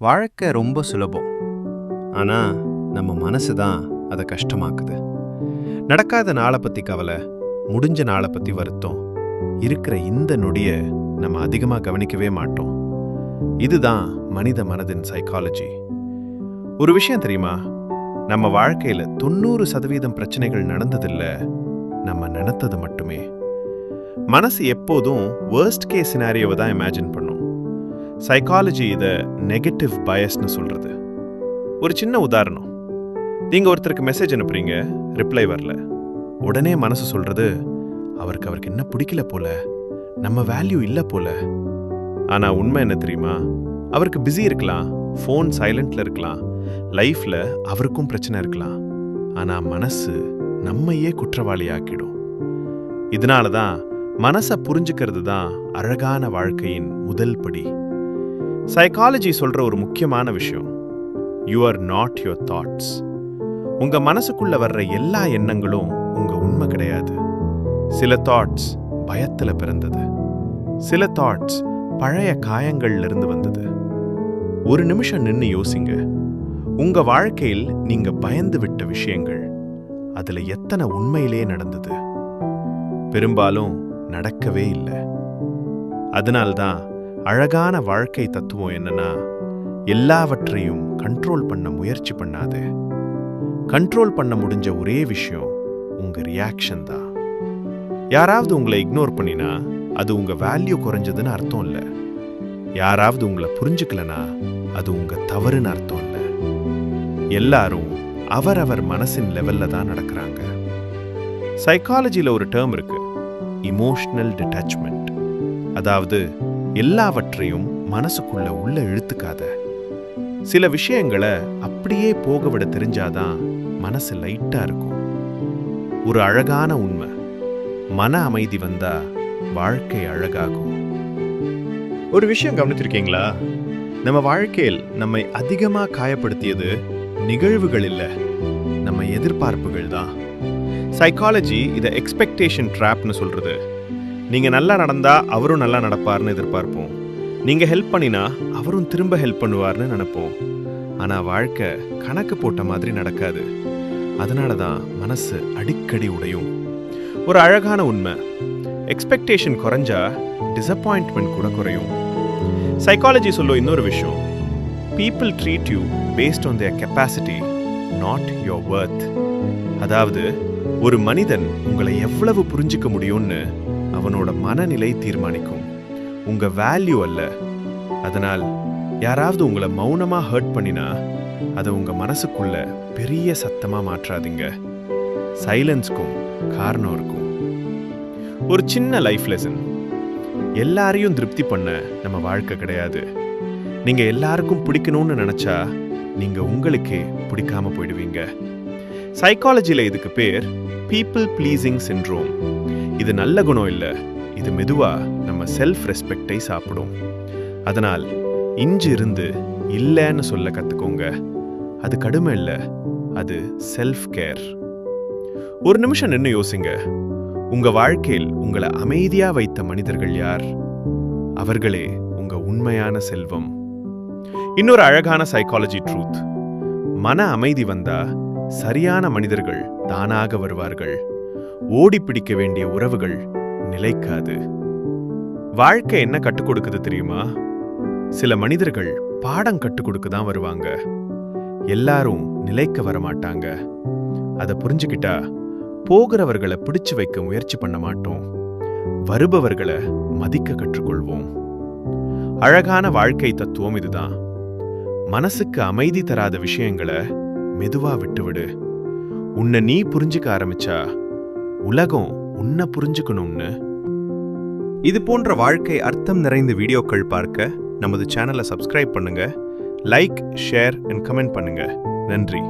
வாழ்க்கை ரொம்ப சுலபம். ஆனா நம்ம மனசு தான் அதை கஷ்டமாக்குது. நடக்காத நாளை பத்தி கவலை முடிஞ்ச நாளை பற்றி வருத்தம் இருக்கிற இந்த நொடியை நம்ம அதிகமாக கவனிக்கவே மாட்டோம். இதுதான் மனித மனதின் சைக்காலஜி ஒரு விஷயம் தெரியுமா? நம்ம வாழ்க்கையில தொண்ணூறு சதவீதம் பிரச்சனைகள் நடந்ததில்ல நம்ம நினைத்தது மட்டுமே. மனசு எப்போதும் வேர்ஸ்ட் கேஸ் சினாரியோவை தான் இமேஜின் பண்ணும். சைக்காலஜி இதை நெகட்டிவ் பயஸ்னு சொல்றது. ஒரு சின்ன உதாரணம். நீங்க ஒருத்தருக்கு மெசேஜ் அனுப்புறீங்க ரிப்ளை வரல. உடனே மனசு சொல்றது அவருக்கு அவருக்கு என்ன பிடிக்கல போல நம்ம வேல்யூ இல்ல போல. ஆனா உண்மை என்ன தெரியுமா? அவருக்கு பிஸி இருக்கலாம் ஃபோன் சைலண்டில் இருக்கலாம் லைஃப்ல அவருக்கும் பிரச்சனை இருக்கலாம். ஆனா மனசு நம்மையே குற்றவாளி ஆக்கிடும். இதனால தான் மனசை புரிஞ்சுக்கிறது தான் அழகான வாழ்க்கையின் முதல் படி. சைக்காலஜி சொல்ற ஒரு முக்கியமான விஷயம். You are not your thoughts உங்க மனசுக்குள்ள வர்ற எல்லா எண்ணங்களும் உங்க உண்மை கிடையாது. சில தாட்ஸ் பயத்துல பிறந்தது. சில தாட்ஸ் பழைய காயங்கள்ல இருந்து வந்தது. ஒரு நிமிஷம் நின்னு யோசிங்க. உங்க வாழ்க்கையில் நீங்க பயந்து விட்ட விஷயங்கள் அதுல எத்தனை உண்மையிலே நடந்தது? பெரும்பாலும் நடக்கவே இல்லை. அதனால்தான் அழகான வாழ்க்கை தத்துவம் என்னன்னா எல்லாவற்றையும் கண்ட்ரோல் பண்ண முயற்சி பண்ணாது. கண்ட்ரோல் பண்ண முடிஞ்ச ஒரே விஷயம் உங்க ரியாக்ஷன் தான். யாராவது உங்களை இக்னோர் பண்ணினா அது உங்க வேல்யூ குறைஞ்சதுன்னு அர்த்தம் இல்லை. யாராவது உங்களை புரிஞ்சுக்கலனா அது உங்க தவறுன்னு அர்த்தம் இல்லை. எல்லாரும் அவரவர் மனசின் லெவல்ல தான் நடக்கிறாங்க. சைக்காலஜியில் ஒரு டேர்ம் இருக்கு இமோஷனல் டிட்டாச்மெண்ட் அதாவது எல்லாவற்றையும் மனசுக்குள்ள உள்ள இழுத்துக்காத. சில விஷயங்களை அப்படியே போக விட தெரிஞ்சாதான் மனசு லைட்டா இருக்கும். ஒரு அழகான உண்மை. மன அமைதி வந்தா வாழ்க்கை அழகாகும். ஒரு விஷயம் கவனித்திருக்கீங்களா நம்ம வாழ்க்கையில் நம்மை அதிகமா காயப்படுத்தியது நிகழ்வுகள் இல்ல. நம்ம எதிர்பார்ப்புகள் தான். சைக்காலஜி இதை எக்ஸ்பெக்டேஷன் ட்ராப்னு சொல்றது. நீங்கள் நல்லா நடந்தால் அவரும் நல்லா நடப்பார்னு எதிர்பார்ப்போம். நீங்கள் ஹெல்ப் பண்ணினா அவரும் திரும்ப ஹெல்ப் பண்ணுவார்னு நினைப்போம். ஆனால் வாழ்க்கை கணக்கு போட்ட மாதிரி நடக்காது. அதனால தான் மனசு அடிக்கடி உடையும். ஒரு அழகான உண்மை. எக்ஸ்பெக்டேஷன் குறைஞ்சா டிசப்பாயின்ட்மெண்ட் கூட குறையும். சைக்காலஜி சொல்லும் இன்னொரு விஷயம். People treat you based on their capacity not your worth அதாவது ஒரு மனிதன் உங்களை எவ்வளவு புரிஞ்சுக்க முடியும்னு அவனோட மனநிலை தீர்மானிக்கும். உங்க வேல்யூ அல்ல. அதனால் யாராவது உங்களை மௌனமா ஹர்ட் பண்ணினா அதை உங்க மனசுக்குள்ள பெரிய சத்தமா மாற்றாதீங்க. சைலன்ஸ்க்கும் காரணம் இருக்கும் ஒரு சின்ன லைஃப் லெசன் எல்லாரையும் திருப்தி பண்ண நம்ம வாழ்க்கை கிடையாது. நீங்க எல்லாருக்கும் பிடிக்கணும்னு நினைச்சா நீங்க உங்களுக்கே பிடிக்காம போயிடுவீங்க. சைக்காலஜில இதுக்கு பேர் பீப்புள் ப்ளீசிங் சிண்ட்ரோம் இது நல்ல குணம் இல்ல. இது மெதுவா நம்ம செல்ஃப் ரெஸ்பெக்டை சாப்பிடும். அதனால் இஞ்சு இருந்து இல்லைன்னு சொல்ல கத்துக்கோங்க. அது கடுமை இல்லை அது செல்ஃப் கேர் ஒரு நிமிஷம் நின்னு யோசிங்க. உங்க வாழ்க்கையில் உங்களை அமைதியா வைத்த மனிதர்கள் யார்? அவர்களே உங்க உண்மையான செல்வம். இன்னொரு அழகான சைக்காலஜி ட்ரூத் மன அமைதி வந்தா சரியான மனிதர்கள் தானாக வருவார்கள். ஓடி பிடிக்க வேண்டிய உறவுகள் நிலைக்காது. வாழ்க்கை என்ன கற்றுக் கொடுக்குது தெரியுமா? சில மனிதர்கள் பாடம் கற்றுக் கொடுக்க தான் வருவாங்க. எல்லாரும் நிலைக்க வர மாட்டாங்க. அதை புரிஞ்சுக்கிட்டா போகிறவர்களை பிடிச்சு வைக்க முயற்சி பண்ண மாட்டோம். வருபவர்களை மதிக்க கற்றுக்கொள்வோம். அழகான வாழ்க்கை தத்துவம் இதுதான். மனசுக்கு அமைதி தராத விஷயங்களை மெதுவா விட்டுவிடு. உன்னை நீ புரிஞ்சுக்க ஆரம்பிச்சா உலகம் உன்னை புரிஞ்சுக்கணும்னு. இது போன்ற வாழ்க்கை அர்த்தம் நிறைந்த வீடியோக்கள் பார்க்க நமது சேனலை சப்ஸ்கிரைப் பண்ணுங்க. லைக் ஷேர் அண்ட் கமெண்ட் பண்ணுங்க. நன்றி.